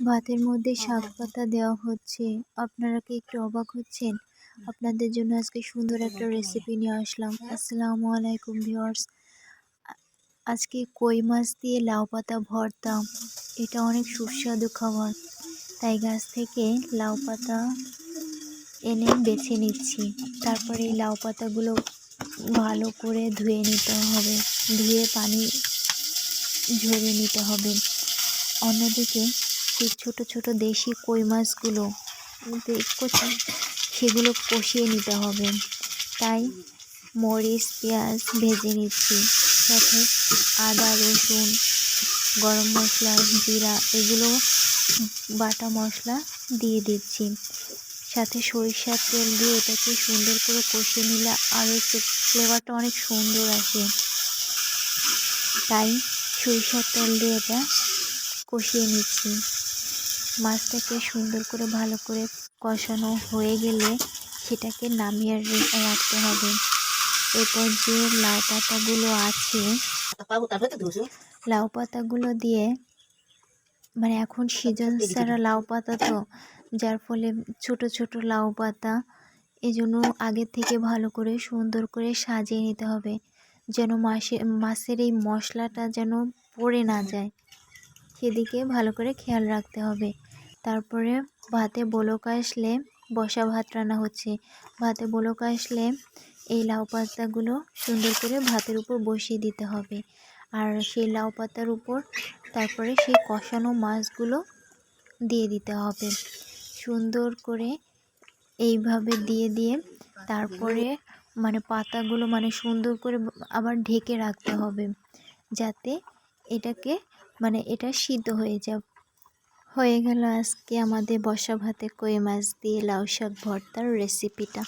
ভাতের মধ্যে শাক পাতা দেওয়া হচ্ছে। আপনারা কি একটু অবাক হচ্ছেন? আপনাদের জন্য আজকে সুন্দর একটা রেসিপি নিয়ে আসলাম। আসসালামু আলাইকুম ভিউয়ার্স আজকে কই মাছ দিয়ে লাউ পাতা ভর্তা এটা অনেক সুস্বাদু খাবার। তাই গাছ থেকে লাউ পাতা এনে বেছে নিচ্ছি। তারপরে এই লাউ পাতাগুলো ভালো করে ধুয়ে নিতে হবে। ধুয়ে পানি ঝরিয়ে নিতে হবে। অন্যদিকে যে ছোট ছোট দেশি কই মাছগুলো সেগুলো কষিয়ে নিতে হবে। তাই মরিচ, পেঁয়াজ ভেজে নিচ্ছি। সাথে আদা, রসুন, গরম মশলা, জিরা এগুলো বাটা মশলা দিয়ে দিচ্ছি। সাথে সরিষার তেল দিয়ে এটাকে সুন্দর করে কষিয়ে নিলে আরও একটু ফ্লেভারটা অনেক সুন্দর আসে। তাই সরিষার তেল দিয়ে এটা কষিয়ে নিচ্ছি। মাছটাকে সুন্দর করে ভালো করে কষানো হয়ে গেলে সেটাকে নামিয়ে রাখতে হবে। এরপর যে লাউ পাতাগুলো আছে, লাউ পাতাগুলো দিয়ে মানে এখন সিজন ছাড়া লাউ পাতা তো, যার ফলে ছোট ছোট লাউ পাতা এই জন্য আগে থেকে ভালো করে সুন্দর করে সাজিয়ে নিতে হবে, যেন মাসে মাছের এই মশলাটা যেন পড়ে না যায়। সেদিকে ভালো করে খেয়াল রাখতে হবে। তারপরে ভাতে বলক আসলে বসা ভাত রান্না হচ্ছে। ভাতে বলক আসলে এই লাউ পাতাগুলো সুন্দর করে ভাতের উপর বসিয়ে দিতে হবে। আর সেই লাউ পাতার উপর তারপরে সেই কষানো মাছগুলো দিয়ে দিতে হবে। সুন্দর করে এইভাবে দিয়ে দিয়ে তারপরে মানে পাতাগুলো মানে সুন্দর করে আবার ঢেকে রাখতে হবে। যাতে এটাকে মানে এটা সিদ্ধ হয়ে যায় হয়ে গেল আজকে আমাদের বসা ভাতে কই মাছ দিয়ে লাউ শাক ভর্তার রেসিপিটা